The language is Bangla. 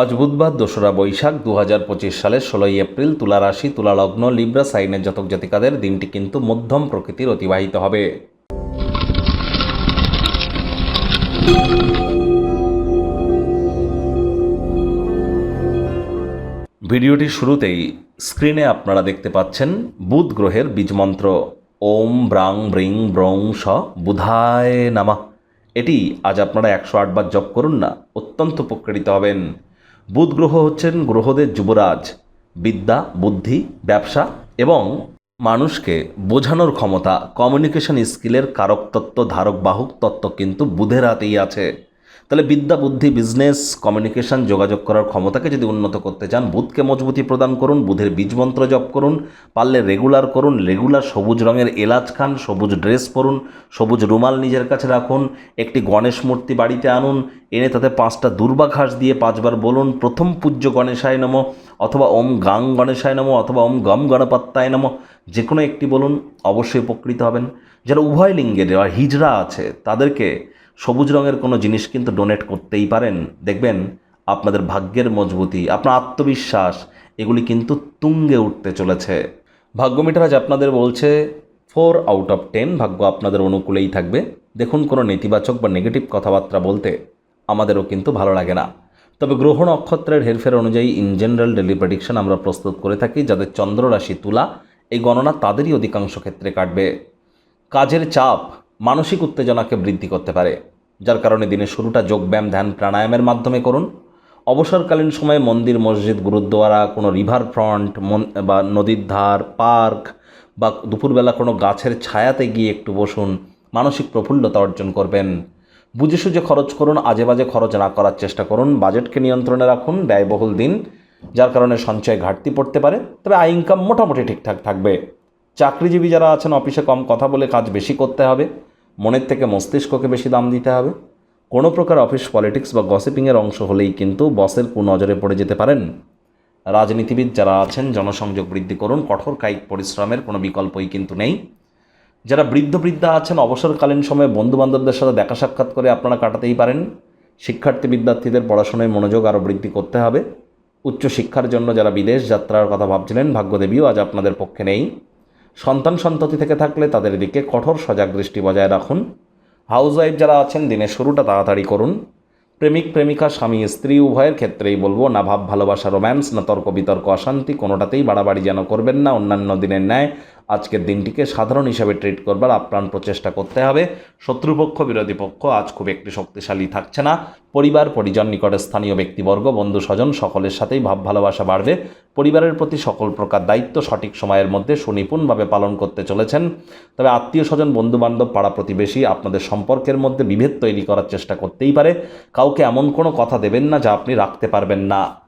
আজ বুধবার দোসরা বৈশাখ দু হাজার পঁচিশ সালের ষোলোই এপ্রিল তুলা রাশি, তুলা লগ্ন, লিব্রা, সাইনের জাতক জাতিকাদের দিনটি কিন্তু মধ্যম প্রকৃতির অতিবাহিত হবে। ভিডিওটির শুরুতেই স্ক্রিনে আপনারা দেখতে পাচ্ছেন বুধ গ্রহের বীজমন্ত্র ওম ব্রাং ব্রিং ব্রং স বুধায় নামা। এটি আজ আপনারা একশো আটবার জপ করুন না, অত্যন্ত উপকৃত হবেন। বুধ গ্রহ হচ্ছেন গ্রহদের যুবরাজ। বিদ্যা, বুদ্ধি, ব্যবসা এবং মানুষকে বোঝানোর ক্ষমতা কমিউনিকেশন স্কিলের কারকতত্ত্ব ধারক বাহক তত্ত্ব কিন্তু বুধের হাতেই আছে। তাহলে বিদ্যা, বুদ্ধি বিজনেস কমিউনিকেশন যোগাযোগ করার ক্ষমতাকে যদি উন্নত করতে চান, বুধকে মজবুতি প্রদান করুন, বুধের বীজমন্ত্র জপ করুন, পারলে রেগুলার করুন রেগুলার সবুজ রঙের এলাচ খান, সবুজ ড্রেস পরুন, সবুজ রুমাল নিজের কাছে রাখুন, একটি গণেশ মূর্তি বাড়িতে আনুন, এনে তাতে পাঁচটা দুর্বা ঘাস দিয়ে পাঁচবার বলুন, প্রথম পূজ্য গণেশায় নম, অথবা ওম গাং গণেশায় নম, অথবা ওম গম গণপত্তায় নম যে কোনো একটি বলুন, অবশ্যই উপকৃত হবেন। যারা উভয় লিঙ্গের হিজড়া আছে, তাদেরকে সবুজ রঙের কোনো জিনিস কিন্তু ডোনেট করতেই পারেন। দেখবেন আপনাদের ভাগ্যের মজবুতি, আপনার আত্মবিশ্বাস, এগুলি কিন্তু তুঙ্গে উঠতে চলেছে। ভাগ্যমিটার আজ আপনাদের বলছে, ফোর আউট অফ টেন ভাগ্য আপনাদের অনুকূলেই থাকবে। দেখুন কোনো নেতিবাচক বা নেগেটিভ কথাবার্তা বলতে আমাদেরও কিন্তু ভালো লাগে না। তবে গ্রহ নক্ষত্রের হেরফের অনুযায়ী ইন জেনারেল ডেলি প্রেডিকশন আমরা প্রস্তুত করে থাকি, যাদের চন্দ্র রাশি তুলা, এই গণনা তাদেরই অধিকাংশ ক্ষেত্রে কাটবে। কাজের চাপ মানসিক উত্তেজনাকে বৃদ্ধি করতে পারে, যার কারণে দিনের শুরুটা যোগব্যায়াম, ধ্যান, প্রাণায়ামের মাধ্যমে করুন। অবসরকালীন সময়ে মন্দির, মসজিদ, গুরুদ্বারা, কোনো রিভার ফ্রন্ট বা নদীর ধার পার্ক বা দুপুরবেলা কোনো গাছের ছায়াতে গিয়ে একটু বসুন। মানসিক প্রফুল্লতা অর্জন করবেন। বুঝে সুঝে খরচ করুন, আজে বাজে খরচ না করার চেষ্টা করুন। বাজেটকে নিয়ন্ত্রণে রাখুন, ব্যয়বহুল দিন, যার কারণে সঞ্চয় ঘাটতি পড়তে পারে, তবে আয় ইনকাম মোটামুটি ঠিকঠাক থাকবে। চাকরিজীবী যারা আছেন অফিসে কম কথা বলে কাজ বেশি করতে হবে। মনের থেকে মস্তিষ্ককে বেশি দাম দিতে হবে। কোনো প্রকার অফিস পলিটিক্স বা গসিপিংয়ের অংশ হলেই কিন্তু বসের কুনজরে পড়ে যেতে পারেন। রাজনীতিবিদ যারা আছেন, জনসংযোগ বৃদ্ধি করুন, কঠোর কায়িক পরিশ্রমের কোনো বিকল্পই কিন্তু নেই। যারা বৃদ্ধ বৃদ্ধা আছেন, অবসরকালীন সময়ে বন্ধুবান্ধবদের সাথে দেখা সাক্ষাৎ করে আপনারা কাটাতেই পারেন। শিক্ষার্থী বিদ্যার্থীদের পড়াশোনায় মনোযোগ আরও বৃদ্ধি করতে হবে। উচ্চ শিক্ষার জন্য যারা বিদেশ যাত্রার কথা ভাবছিলেন, ভাগ্যদেবীও আজ আপনাদের পক্ষে নেই। সন্তান সন্ততি থেকে থাকলে তাদের দিকে কঠোর সজাগ দৃষ্টি বজায় রাখুন। হাউস ওয়াইফ যারা আছেন, দিনের শুরুটা তাড়াতাড়ি করুন। প্রেমিক, প্রেমিকা, স্বামী, স্ত্রী, উভয়ের ক্ষেত্রেই বলব, না ভাব, ভালোবাসা, রোম্যান্স, না তর্ক বিতর্ক অশান্তি, কোনোটাতেই বাড়াবাড়ি যেন করবেন না। অন্যান্য দিনের ন্যায় আজকের দিনটিকে সাধারণ হিসাবে ট্রিট করবার আপ্রাণ প্রচেষ্টা করতে হবে। শত্রুপক্ষ, বিরোধী পক্ষ আজ খুব একটি শক্তিশালী থাকছে না। পরিবার, পরিজন নিকটে স্থানীয় ব্যক্তিবর্গ, বন্ধু, স্বজন সকলের সাথেই ভাব ভালোবাসা বাড়বে। পরিবারের প্রতি সকল প্রকার দায়িত্ব সঠিক সময়ের মধ্যে সুনিপুণভাবে পালন করতে চলেছেন। তবে আত্মীয়, স্বজন, বন্ধুবান্ধব, পাড়া প্রতিবেশী আপনাদের সম্পর্কের মধ্যে বিভেদ তৈরি করার চেষ্টা করতেই পারে। কাউকে এমন কোনো কথা দেবেন না যা আপনি রাখতে পারবেন না।